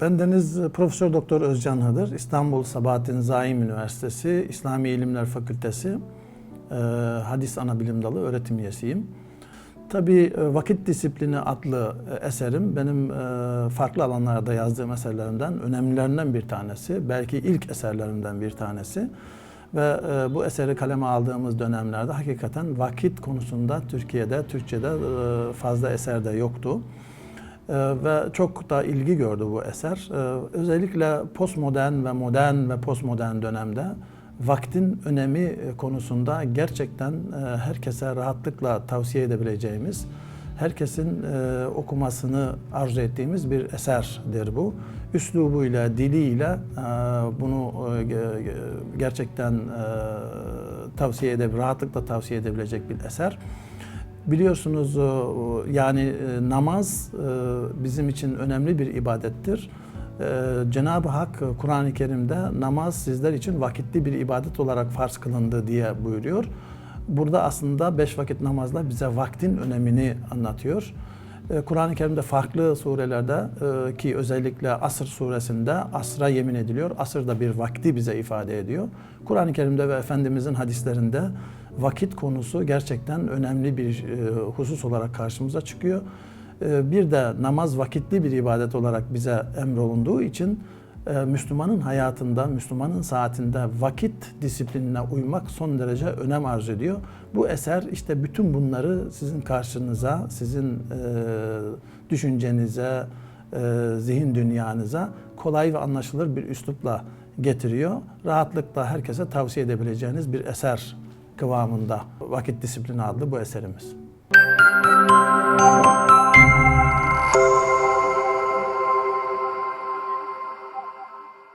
Ben Deniz Profesör Doktor Özcan Hıdır, İstanbul Sabahattin Zaim Üniversitesi İslami İlimler Fakültesi e, Hadis Anabilim Dalı öğretim üyesiyim. Tabii e, Vakit Disiplini adlı e, eserim benim e, farklı alanlarda yazdığım eserlerimden önemlilerinden bir tanesi. Belki ilk eserlerimden bir tanesi. Ve e, bu eseri kaleme aldığımız dönemlerde hakikaten vakit konusunda Türkiye'de, Türkçe'de e, fazla eser de yoktu. Ee, ve çok da ilgi gördü bu eser. Ee, özellikle postmodern ve modern ve postmodern dönemde vaktin önemi e, konusunda gerçekten e, herkese rahatlıkla tavsiye edebileceğimiz, herkesin e, okumasını arzu ettiğimiz bir eserdir bu. Üslubuyla, diliyle bunu ge- ge- gerçekten tavsiye edebilir, rahatlıkla tavsiye edebilecek bir eser. Biliyorsunuz o- yani e, namaz e, bizim için önemli bir ibadettir. E, Cenab-ı Hak e, Kur'an-ı Kerim'de namaz sizler için vakitli bir ibadet olarak farz kılındı diye buyuruyor. Burada aslında beş vakit namazla bize vaktin önemini anlatıyor. E, Kur'an-ı Kerim'de farklı surelerde e, ki özellikle Asr suresinde asra yemin ediliyor. Asır da bir vakti bize ifade ediyor. Kur'an-ı Kerim'de ve Efendimizin hadislerinde vakit konusu gerçekten önemli bir e, husus olarak karşımıza çıkıyor. E, Bir de namaz vakitli bir ibadet olarak bize emrolunduğu için e, Müslümanın hayatında, Müslümanın saatinde vakit disiplinine uymak son derece önem arz ediyor. Bu eser işte bütün bunları sizin karşınıza, sizin düşüncenize, zihin dünyanıza kolay ve anlaşılır bir üslupla getiriyor. Rahatlıkla herkese tavsiye edebileceğiniz bir eser kıvamında Vakit Disiplini adlı bu eserimiz.